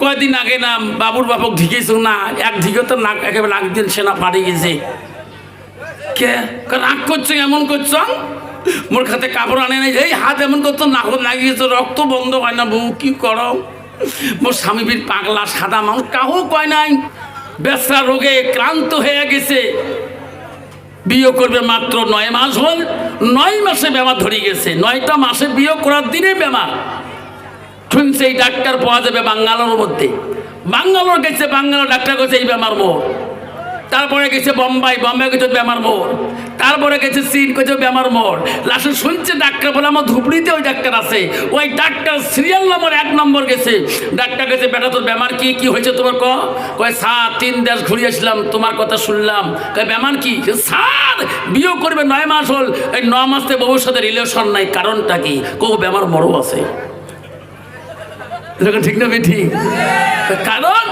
কয়দিন আগে না বাবুর বাপক ঢিকেছ? না, এক ঢিকে তো নাক একেবারে নাক দিন সেনা পাড়ি গেছে। কে? রাগ করছ, এমন করছ মোর খাতে কাপড় আনে নাই। এই হাত এমন করতো নাক লাগিয়ে গেছে রক্ত বন্ধ হয় না বউ, কি করো? মোর স্বামী বীর পাগলা সাদা মানুষ, কাহু কয় নাই? বেসরা রোগে ক্লান্ত হয়ে গেছে। বিয়ে করবে মাত্র নয় মাস হল, নয় মাসে বেমার ধরে গেছে। নয়টা মাসে বিয়ে করার দিনে বেমার। শুনছে এই ডাক্তার পাওয়া যাবে বাঙ্গালোর মধ্যে। বাঙ্গালোর গেছে, বাঙ্গালোর ডাক্তার গেছে এই বেমার মোড়। তারপরে গেছে বোম্বাই বোম্বাই গেছে বেমার মোড়। তারপরে গেছে চীন গেছে বেমার মোড়। লাস্টে শুনছে ডাক্তার বলে, আমার ধুবড়িতে ওই ডাক্তার আছে। ওই ডাক্তার সিরিয়াল নম্বর এক নম্বর গেছে। ডাক্তার গেছে, বেটা, তোর বেমার কি? কি হয়েছে তোমার ক? কয়, স্যার, তিন দেশ ঘুরিয়েছিলাম তোমার কথা শুনলাম। কয়, বেমার কি? স্যার, বিয়ে করবে নয় মাস হল। এই ন মাসে বউর সাথে রিলেশন নাই। কারণটা কি? কো বেমার মরও আছে। এরকম ঠিক না বেঠি কারণ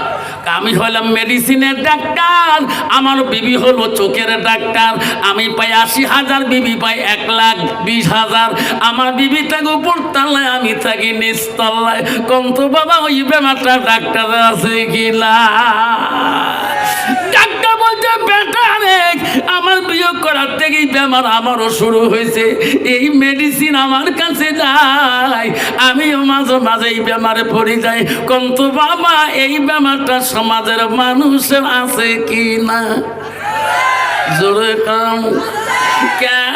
আমি হলাম মেডিসিনের ডাক্তার, আমার বিবি হলো চোখের ডাক্তার, আমি পাই আশি হাজার, বিবি পাই এক লাখ বিশ হাজার। আমার বিবি থাকে উপর তলায় আমি থাকি নিস্তলায় তলায় কন্ত বাবা, ওই বেমারটা ডাক্তার আছে কিনা? ডাক্তার ব্যথা রে আমার বিয়োগ করার থেকেই বেমার আমারও শুরু হয়েছে। এই মেডিসিন আমার কাছে যায় আমিও মাঝে মাঝে এই বেমারে পড়ে যাই। কন্তু বাবা, এই বেমারটা সমাজের মানুষের আছে কি না জোরে কাম। কেন?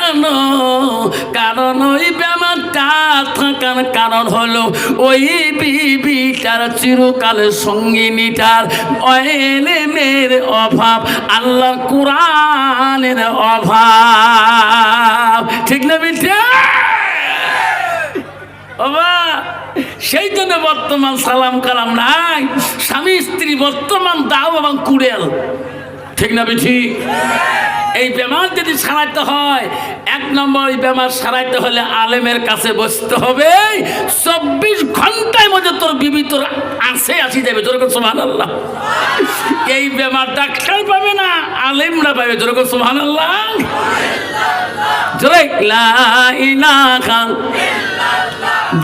কারণ ওই বেমারটা থাকার কারণ হলো ওই বিবিটার চিরকালের সঙ্গিনীটার অয়েলেমের অভাব আল্লাহ কোরআনের অভাব। ঠিক না বিঠা বাবা, সেই জন্য বর্তমান সালাম কালাম নাই। স্বামী স্ত্রী বর্তমান দাও এবং কুড়েল। ঠিক না বিঠি? এই বেমার যদি সারাইতে হয়, এক নম্বর এই বেমার সারাইতে হলে আলেমের কাছে বসতে হবে। চব্বিশ ঘন্টায় মধ্যে তোর বিবি তোর আসে আসি যাবে যেরকম সোহান আল্লাহ এই বেমার ডাক্তার পাবে না, আলেমরা পাবে যেরকম সোহান আল্লাহ জোরে লা ইলাহা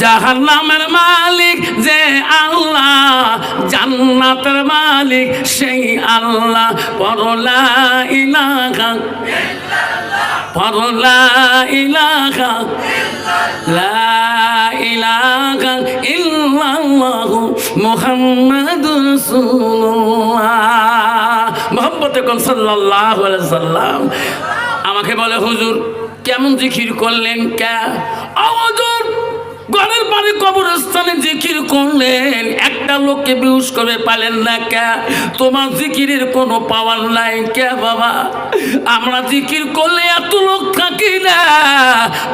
জাহান্নামের মালিক যে আল্লাহ, জান্নাতের মালিক সেই আল্লাহ। পরলা ইলাহা পরলা ইলাহা লা ইলাহা ইল্লাল্লাহু মুহাম্মাদুর রাসূলুল্লাহ। মুহাম্মদ সাল্লাল্লাহু আলাইহি সাল্লাম আমাকে বলে, হুজুর কেমন জিকির করলেন কে? ও ঘরের বাড়ি কবরস্থানে জিকির করলেন। একটা লোককে বিহুশ করে পালেন না কে? তোমার জিকিরের কোনো পাওয়ার নাই কে বাবা? আমরা জিকির করলে এত লোক থাকি না।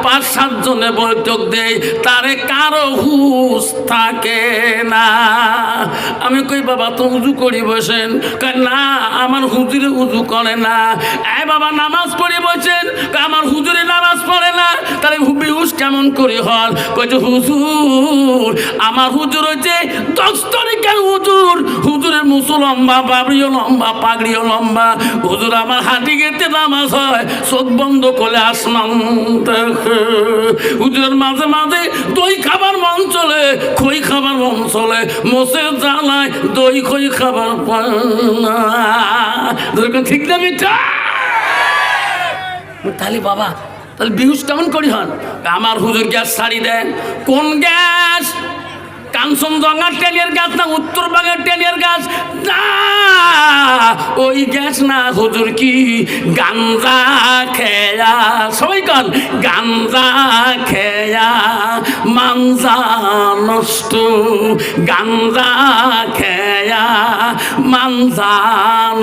পাঁচ, সাত জনে বৈঠক দেয় তারে কারও হুশ থাকে না। আমি কই, বাবা, তো উজু করি বসেন। না, আমার হুজুরে উজু করে না। এ বাবা, নামাজ পড়ে বসেন। আমার হুজুরে নামাজ পড়ে না। তাহলে বিহুশ কেমন করে হল কইছে হুজুর, আমার হুজুর হচ্ছে দশ তারিখের হুজুর। হুজুরের মুসু লম্বা, বাবরিও লম্বা, পাগড়িও লম্বা। হুজুর, আমার হাঁটি গেতে নামাজ হয়, চোখ বন্ধ করে আসমান হুজুরের মাঝে মাঝে দই খাবার মন চলে, খই খাবার মন চলে। মোসে জ্বালায় দই, খই খাবার ঠিক না মিঠা তাহলে বাবা তাহলে বিহুস কেমন করি হন? আমার হুজুর গ্যাস ছাড়ি দেন। কোন গ্যাস? কাঞ্চনজঙ্ঘার টেনের গাছ না উত্তরবঙ্গের টেনের গাছ? ওই গ্যাস না, হুজুর কি? গাঞ্জা খেয়া, সবাই কন, গাঞ্জা খেয়া, মাঞ্জা নষ্ট, গাঞ্জা খেয়া, মাঞ্জা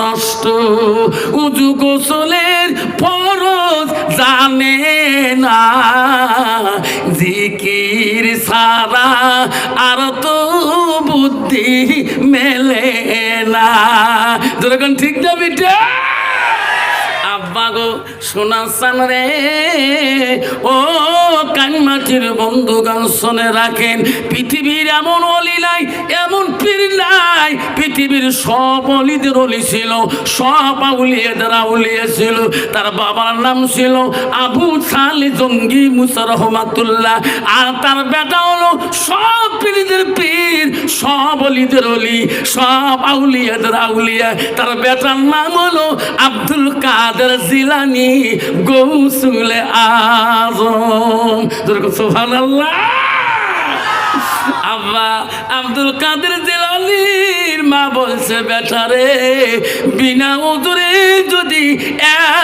নষ্ট। উজু গোসলের ফরজ জানে না, জিকির সারা আর তো বুদ্ধি মেলে না। যেরকম ঠিক না বিটা? আব্বা গো রে। ও কানমাটির বন্ধু গান শুনে রাখেন, পৃথিবীর এমন অলি নাই, এমন পীর নাই নাই, পৃথিবীর সব অলিদের অলি ছিল, সব আউলিয়াদের আউলিয়া ছিল, তার বাবার নাম ছিল আবু সালি জঙ্গি মুসা রহমাতুল্লাহ, আর তার বেটা হলো সব পীরদের পীর, সব অলিদের অলি, সব আউলিয়াদের আউলিয়া, তার বেটার নাম হলো আব্দুল কাদের জিলানি গৌসুলে আজম। সুবহানাল্লাহ। আব্বা আব্দুল কাদের জেলালির মা বলছে বেটারে বিনা উদরে যদি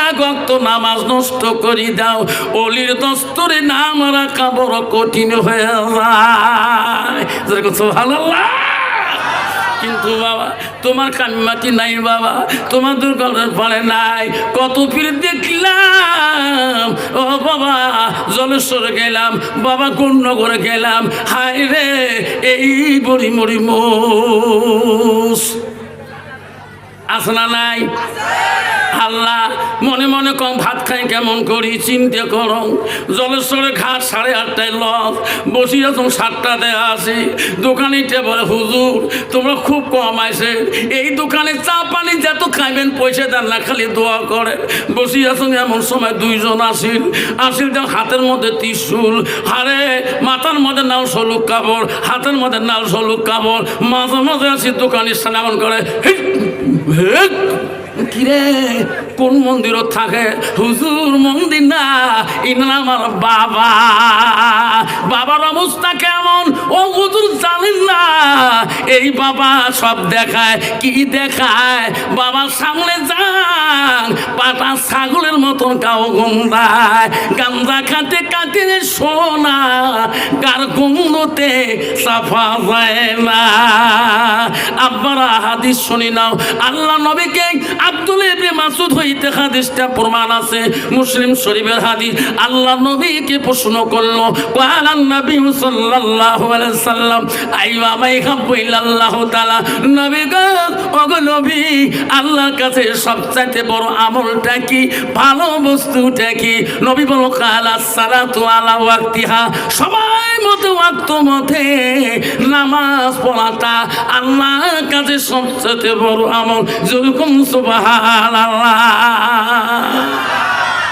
এক অক্ত নামাজ নষ্ট করি দাও, অলির দস্তরে নাম রাখা বড় কঠিন হয়ে যায়। যেরকম সুবহানাল্লাহ। কিন্তু বাবা, তোমার কান্নাতি নাই বাবা, তোমার দুর্গন্ধ ফলে নাই। কত পীর দেখলাম, ও বাবা, জলেশ্বরে গেলাম, বাবা করে গেলাম। হায় রে, এই বড়ি মরি মোস আসনা নাই? আল্লাহ, মনে মনে কম ভাত খাই কেমন করি, চিন্তা করো। জলেশ্বরে ঘাট সাড়ে আটটায় লস বসি যখন সাতটা দেয়া আসি দোকানিটা বলে হুজুর, তোমরা খুব কম আইসে। এই দোকানে চা পানি যত খাইবেন, পয়সা দেন না, খালি দোয়া করে বসি আছেন এমন সময় দুইজন আসিল। আসিল যখন হাতের মধ্যে ত্রিশুল। হারে মাথার মধ্যে নাও সলুক কাপড়, হাতের মধ্যে নাও সলুক কাপড়। মাঝে মাঝে আসি দোকানের সামনে, এমন করে কিরে? কোন মন্দিরও থাকে? হুজুর মন্দির না ইনা আমার বাবা। বাবার অবস্থা কেমন? ও হুজুর জানেন না। এই বাবা সব দেখায়, কি দেখায়? বাবার সামনে যান, পাটা ছাগলের মতন কাউ গন্ধায়। গান্দা খাতে কাটে সোনা, কার গন্ধতে সাফা যায় না। আব্বারা হাদিস শুনি নাও। আল্লাহ নবীকে আব্দুল ইবনে মাসুদ হইতে হাদিসটা প্রমাণ আছে, মুসলিম শরীফের হাদিস। আল্লাহ নবীকে প্রশ্ন করল কালান নবী সাল্লাল্লাহু আলাইহি সাল্লাম? আইবা মাই খাব্বু ইল্লাল্লাহু তাআলা। নবী গো, ওগো নবী, আল্লাহর কাছে সবচাইতে বড় আমলটা কি? ভালো বস্তুটা কি? নবী বলো কালা সালাতু আলা ওয়াক্তিহা। সবাই মতো মতে নামাজ পড়াটা আল্লাহর কাছে সবচেয়ে বড় আমল। যেরকম সুবহানাল্লাহ।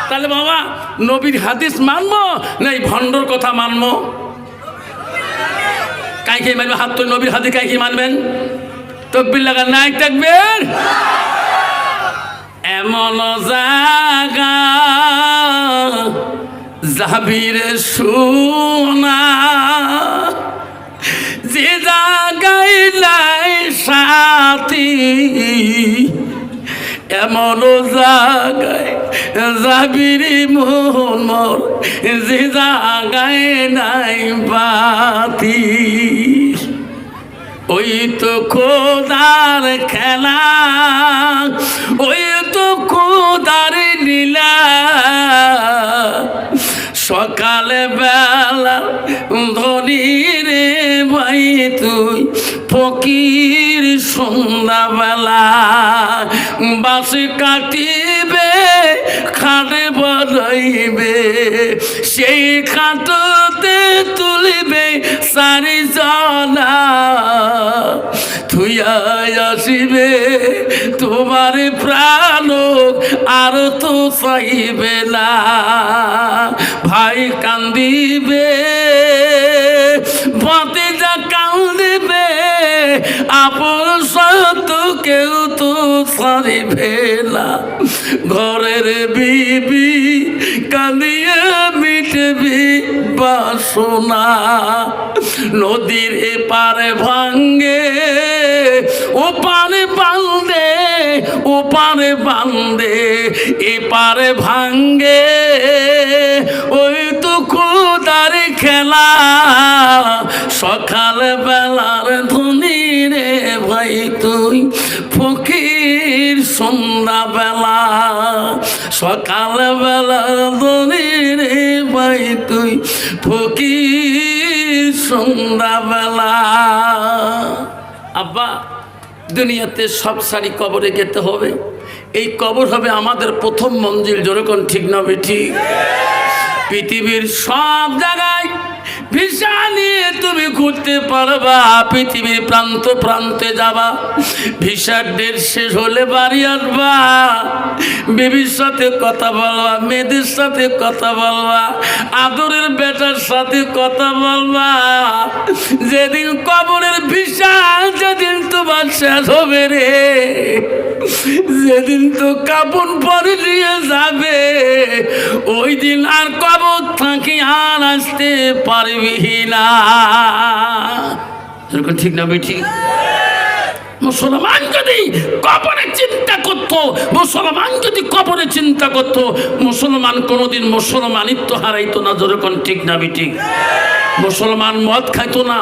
তাহলে বাবা, নবীর হাদিস মানবো না এই ভণ্ডর কথা মানবো? কাইকে মানবে? হাত তো নবীর হাদিস কাইকে মানবেন? তকবির লাগা নাই থাকবেন? এমন জাগা যাবিরে সোনা এমন জাগায় যাবিরি মোহন মোর, যে জাগায় নাই বাতি। ওই তো খোদার খেলা, ওই তো খোদার নীলা সকালে বেলা ধরি রে ভাই, তুই ফকির সন্ধ্যাবেলা বাসে কাটিবে, খাটে বলাইবে সেই খাটতে তুলিবে সারি জনা থুইয়া আসিবে, তোমার প্রাণ আর তো চাইবে না। ভাই কান্দিবে পথে আপন সত কেউ তো ছাড়িবে না। ঘরের বিবি কাঁদিয়ে মিটবি বাসনা। নদীর এপারে ভাঙ্গে ও পারে বান্দে ও পারে বান্দে এপারে ভাঙ্গে ওই তো খুদার খেলা সকাল বেলার ধনী রে ভাই তুই, ফকির সন্ধ্যা বেলা সকাল বেলার ধনী রে ভাই তুই, ফকির সন্ধ্যা বেলা আব্বা, দুনিয়াতে সব সারি কবরে যেতে হবে। এই কবর হবে আমাদের প্রথম মঞ্জিল যেরকম ঠিক না ঠিক? পৃথিবীর সব জায়গায় ভিসা নিয়ে তুমি ঘুরতে পারবা, পৃথিবীর প্রান্ত প্রান্তে যাবা। ভিসার ডেট শেষ হলে বাড়ি আসবা। বেবির সাথে কথা বলবা, মেয়েদের সাথে কথা বলবা, আদরের বেটার সাথে কথা বলবা। যেদিন কবরের ভিসা, যেদিন তোমার শেষ হবে রে। যেদিন তো কাপড় পরে দিয়ে যাবে, ওই দিন আর কবর থাকি আর আসতে পারবি না এরকম ঠিক না বেঠি মুসলমান যদি কবরে চিন্তা করত মুসলমান যদি কবরে চিন্তা করত, মুসলমান কোনোদিন মুসলমানিত্ব হারাইতো না, যেরকম ঠিক না বেঠিক মুসলমান মদ খাইতো না,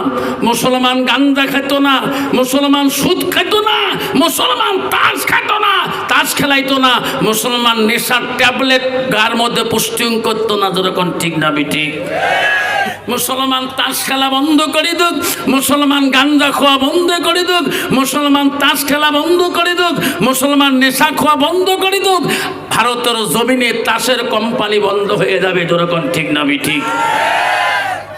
মুসলমান গান্দা খাইতো না, মুসলমান সুদ খাইতো না, মুসলমান তাস খাইতো না, তাস খেলাইতো না, মুসলমান নেশার ট্যাবলেট গার মধ্যে পুষ্টিং করতো না, যেরকম ঠিক না বেঠিক মুসলমান তাস খেলা বন্ধ করে দুক, মুসলমান গাঞ্জা খোয়া বন্ধ করে দুক, মুসলমান তাস খেলা বন্ধ করে দুক, মুসলমান নেশা খোয়া বন্ধ করে দুক, ভারতের জমিনে তাসের কোম্পানি বন্ধ হয়ে যাবে যেরকম ঠিক না ঠিক?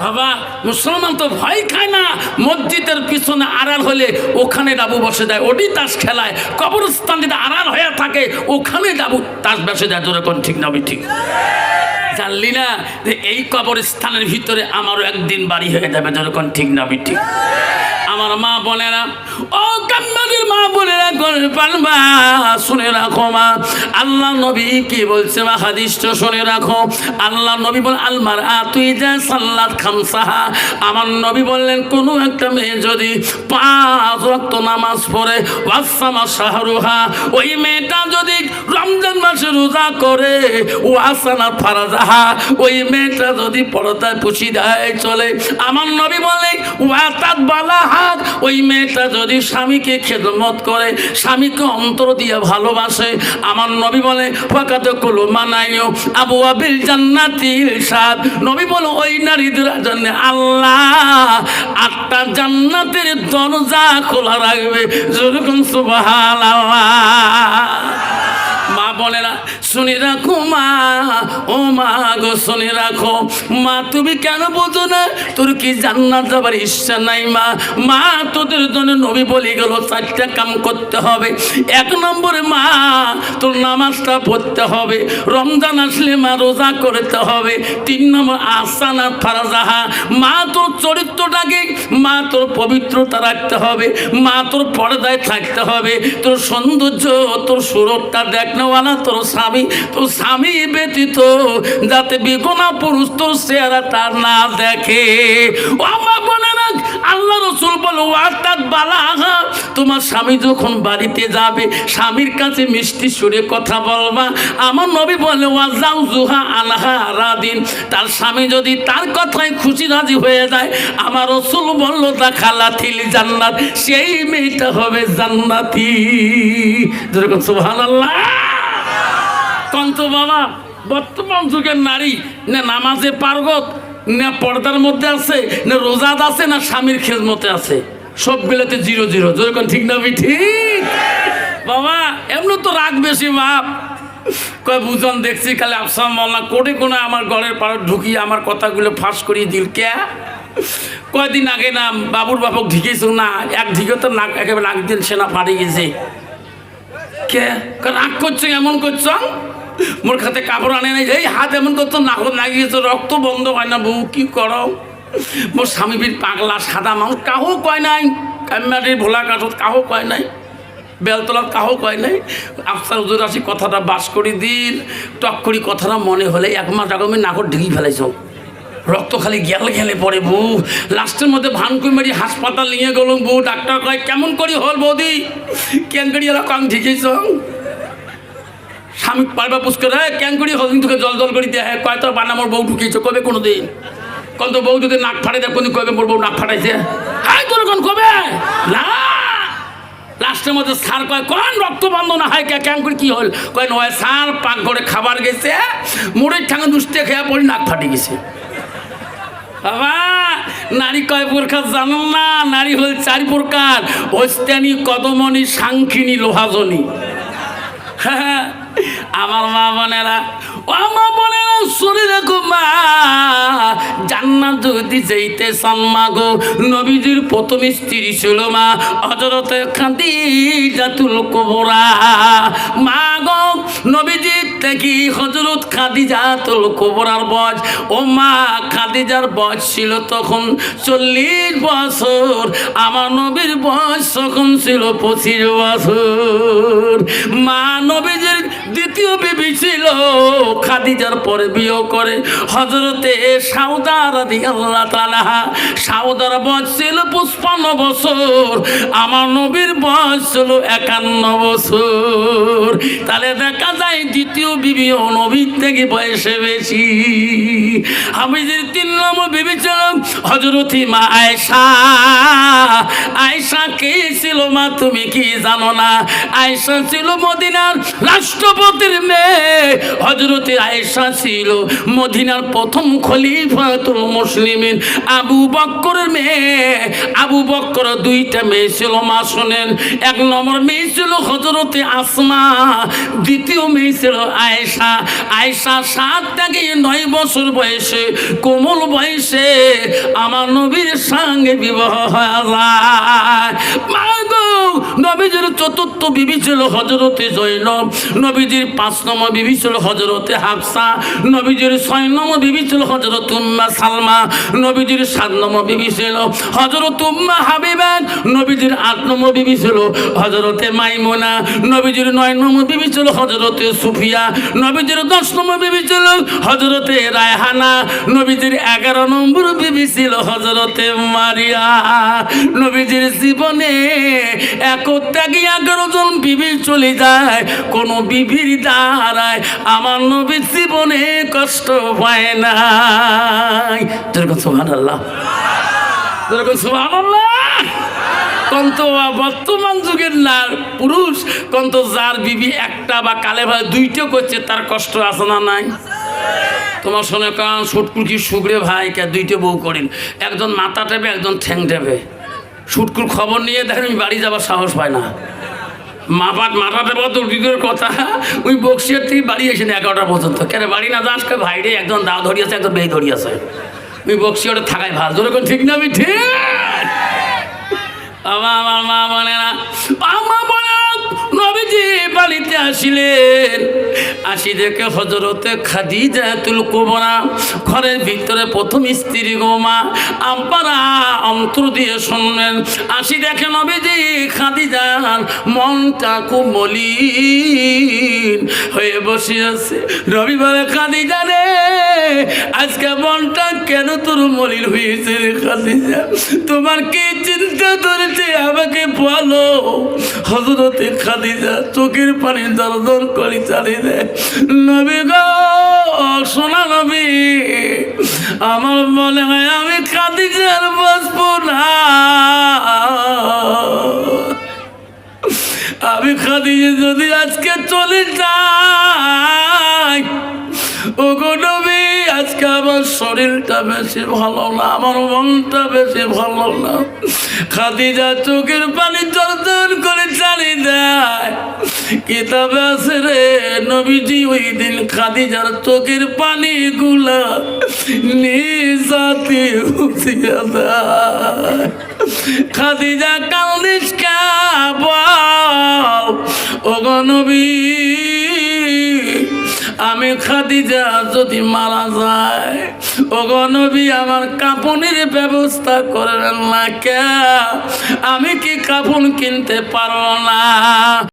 বাবা, মুসলমান তো ভয় খায় না, মসজিদের পিছনে আড়াল হলে ওখানে ডাবু বসে যায় ওটি তাস খেলায়, কবরস্থান যদি আড়াল হয়ে থাকে, ওখানে ডাবু তাস বসে যায় যেরকম ঠিক না ঠিক? জানলি না যে এই কবরস্থানের ভিতরে আমারও একদিন বাড়ি হয়ে যাবে যখন ঠিক না ঠিক আমার মা বলে না ও কান্নাদের মা না করে পারবা শুনে রাখো মা। আল্লাহ নবী কি বলছে মা হাদিসটা শুনে রাখো। আল্লাহ নবী বল, আলমার আ তুই যা সাল্লাত খামসাহা আমার নবী বললেন, কোনো একটা মেয়ে যদি পাঁচ রক্ত নামাজ পড়ে ওয়াসামা শাহরুহা, ওই মেয়েটা যদি রমজান মাসে রোজা করে ও আসানা ফারাজাহা ওই মেয়েটা যদি পরদায় দেয় চলে। আমার নবী বলে ওয়াতাত বালা হাত ওই মেয়েটা যদি স্বামীকে খেদমত করে, স্বামীকে অন্তর দিয়ে ভালোবাসে, আমার নবী বলে ফাঁকাতে কুলো মানাইও আবু আবিল জান্নাতিল সাদ নবী বলে, ওই নারীদের জন্য আল্লাহ আটটা জান্নাতের দরজা খোলা রাখবে। যেরকম সুবহানাল্লাহ। মা বোনেরা শুনে রাখো মা, ও মা গো, শুনে রাখো। মা, তুমি কেন বোঝো না? তোর কি জান্নাত যাবার ইচ্ছা নাই মা? মা, তোদের জন্য নবী বলে গেল, চারটা কাম করতে হবে। এক নম্বরে মা, তোর নামাজটা পড়তে হবে। রমজান আসলে মা, রোজা করতে হবে। তিন নম্বর আসানা ফারাজাহা। মা, তোর চরিত্রটাকে, মা, তোর পবিত্রতা রাখতে হবে। মা, তোর পর্দায় থাকতে হবে। তোর সৌন্দর্য, তোর সুরতটা দেখনেওয়ালা তোর স্বামী তোর স্বামী ব্যতীত যাতে বেগোনা পুরুষ তোর চেহারা তার না দেখে। বলে আল্লাহ রসুল বলো ওয়ার্তাত বালাহা তোমার স্বামী যখন বাড়িতে যাবে, স্বামীর কাছে মিষ্টি সুরে কথা বলবা। আমার নবী বলে ওয়াজাউ জুহা আলহা রাদিন। তার স্বামী যদি তার কথায় খুশি রাজি হয়ে যায়, আমার রসুল বলল তা খালা থিল জান্নাত, সেই মেয়েটা হবে জান্নাতি। যেরকম সুবহানাল্লাহ। কন্ত বাবা, বর্তমান যুগের নারী, না নামাজে পার্গত, না পর্দার মধ্যে আছে, না রোজাদ আছে, না স্বামীর খেজমতে আছে। সবগুলোতে জিরো জিরো। যেরকম ঠিক না ঠিক বাবা, এমনি তো রাগ বেশি, বাপ। কয়, বুঝন, দেখছি খালি আফসাম মাল্লা কোটে কোনো আমার ঘরের পাড়ে ঢুকিয়ে আমার কথাগুলো ফাঁস করিয়ে দিল কে? কয়দিন আগে না বাবুর বাপক ঢিকেছ? না, এক ঢিকে তো নাক একেবারে নাক দিন সেনা ফাটে গেছে। কে? রাগ করছ, এমন করছ? মোর খাতে কাপড় আনে নাই। এই হাত এমন করতো নাকত লাগিয়ে গেছে, রক্ত বন্ধ হয় না বউ, কি করো মোর স্বামী বীর পাগলা সাদা মানুষ, কাহো কয় নাই? কান্নাটির ভোলা কাঠত, কাহো কয় নাই? বেলতলার কাহো কয় নাই? আফসার হুজুর আসি কথাটা বাস করি দিন, টক করি কথাটা মনে হলে এক মাস আগে আমি নাকর ঢেকে ফেলাইছ রক্ত খালি গেল গেলে পড়ে বউ। লাস্টের মধ্যে ভানকুই মারি হাসপাতাল নিয়ে গেলাম বউ, ডাক্তার কয়, কেমন করি হল বৌদি? কেন করি এলা কম ঢেকেছ স্বামী পারবা পুষ করে কেন করি হল তোকে জল জল করি দেয় কয় তোর বানা মোর বউ ঢুকিয়েছ কবে কোনো দিন কন তো বউ যদি নাক ফাটাই দেয় কোন কবে মোর বউ নাক ফাটাইছে? হ্যাঁ তোর কোন কবে? না লাস্টের মধ্যে সার কয় কোন রক্ত বন্ধ না হয় কে কেন করে কি হল? কয় নয় সার পাক ঘরে খাবার গেছে মুড়ের ঠাঙা দুষ্টে খেয়া পড়ি নাক ফাটে গেছে। বাবা নারী কয় প্রকার জানো না নারী হল চার প্রকার হস্তানি কদমনি সাংখিনী লোহাজনী। হ্যাঁ, আমার মা বোনেরা আমা বলে শুনে রাখো মা, জান্নাত যদি যেতে সাম্মা গো, নবীজির প্রথম স্ত্রী ছিল মা হজরতে খাদিজাতুল কুবরা। মা গো, নবীজির থেকে হজরত খাদিজাতুল কুবরার বয়স, ও মা, খাদিজার বয়স ছিল তখন চল্লিশ বছর, আমার নবীর বয়স তখন ছিল পঁচিশ বছর। মা, নবীজির দ্বিতীয় বিবি ছিল খাদিজার পরে বিয়ে করে। হজরতে সাউদা রাদি আল্লাহ তালাহা সাউদার বয়স ছিল পুষ্পান্ন বছর, আমার নবীর বয়স ছিল একান্ন বছর। তাহলে দেখা যায় দ্বিতীয় বিবি ও নবীর থেকে বয়সে বেশি। আমি যে তিন নম্বর বিবি ছিল হজরতি মা আয়সা আয়সা কে ছিল মা তুমি কি জানো না? আয়সা ছিল মদিনার রাষ্ট্রপতির মেয়ে। হজরতে আয়সা ছিল মদিনার প্রথম খলিফাতুল মুসলিমিন। আবু বক্করের মেয়ে। আবু বক্কর দুইটা মেয়ে ছিল, মা শোনেন, এক নম্বর মেয়ে ছিল হজরতে আসমা, দ্বিতীয় মেয়ে ছিল আয়েশা। আয়েশা সাত থেকে নয় বছর বয়সে, কোমল বয়সে আমার নবীর সঙ্গে বিবাহ হয়ে নবীজির চতুর্থ বিবি ছিল হজরতে জৈনব, নবীজির পাঁচ নম্বর বিবি ছিল হজরতে হাফসা। নবীজির ছয় নম বিবি ছিল হজরত উম্মা সালমা। নবীজির সাত নম বিবি ছিল হজরত উম্মা হাবিবা। নবীজির আট নম্বর বিবি ছিল হজরতে মাইমোনা। নবীজির নয় নম্বর বিবি ছিল হজরতে সুফিয়া। নবীজির দশ নম বিবি ছিল হজরতে রায়হানা। নবীজির এগারো নম্বর বিবি ছিল হজরতে মারিয়া। নবীজির জীবনে একত্যাগে এগারো জন বিবি চলে যায়। কোন বিবির দ্বারায় আমার নবীর জীবনে কষ্ট পায় না যেরকম সোহান আল্লাহ সোহান আল্লাহ কন্ত বর্তমান যুগের না, পুরুষ, কন্ত যার বিবি একটা বা কালে ভাই দুইটা করছে, তার কষ্ট আছে না নাই? তোমার শোনে কারণ সুটকুর কি সুগরে ভাই, কে দুইটা বউ করেন। একজন মাথা টেবে একজন ঠ্যাং টেবে সুটকুর খবর নিয়ে দেখেন আমি বাড়ি যাবার সাহস পায় না। মাপাট মাথাতে বলতো দিকের কথা? ওই বক্সিয়ার থেকে বাড়ি এসে এগারোটা পর্যন্ত। কেন বাড়ি না যাস? ভাইরে একজন দাও ধরিয়াছে একজন বেই ধরিয়াছে ওই বক্সিয়ারে থাকাই ভালো। ধরে কোন ঠিক না আমি ঠিক? আমার আমার মা বলে না। আমা বলে না, নবীজি বাড়িতে আসিলেন। আসি দেখে হজরতে খাদিজা তুল কোবরা ঘরের ভিতরে প্রথম স্ত্রী গোমা আব্বারা অন্তর দিয়ে শুনলেন। আসি দেখে নবীজি খাদিজার মনটা খুব মলিন হয়ে বসে আছে। রবিবারে খাদিজা রে আজকে মনটা কেন তোর মলিন হয়েছে খাদিজা? তোমার কি চিন্তা ধরেছে আমাকে বলো? হজরতে খাদিজা চোখের পানি দর দর করে চালিয়ে দেয়। নবী গো সোনা নবী, আমার মনে হয় আমি খাদিজার বসবো না। আমি খাদিজা যদি আজকে চলে যাই ও গো আজকে আমার শরীরটা বেশি ভালো না, আমার মনটা বেশি ভালো না। খাদিজা চোখের পানি চরচর করে চালিয়ে দেয়। কিতাবে আছে রে নবীজি, ওই দিন খাদিজার চোখের পানি গুলা নিজাতে উঠিয়া দেয়। খাদিজা কান্দিস কা বল? ও নবী আমি খাদিজা যদি মারা যায় ও নবী আমার কাপনের ব্যবস্থা করেন না কে? আমি কি কাপন কিনতে পারো না?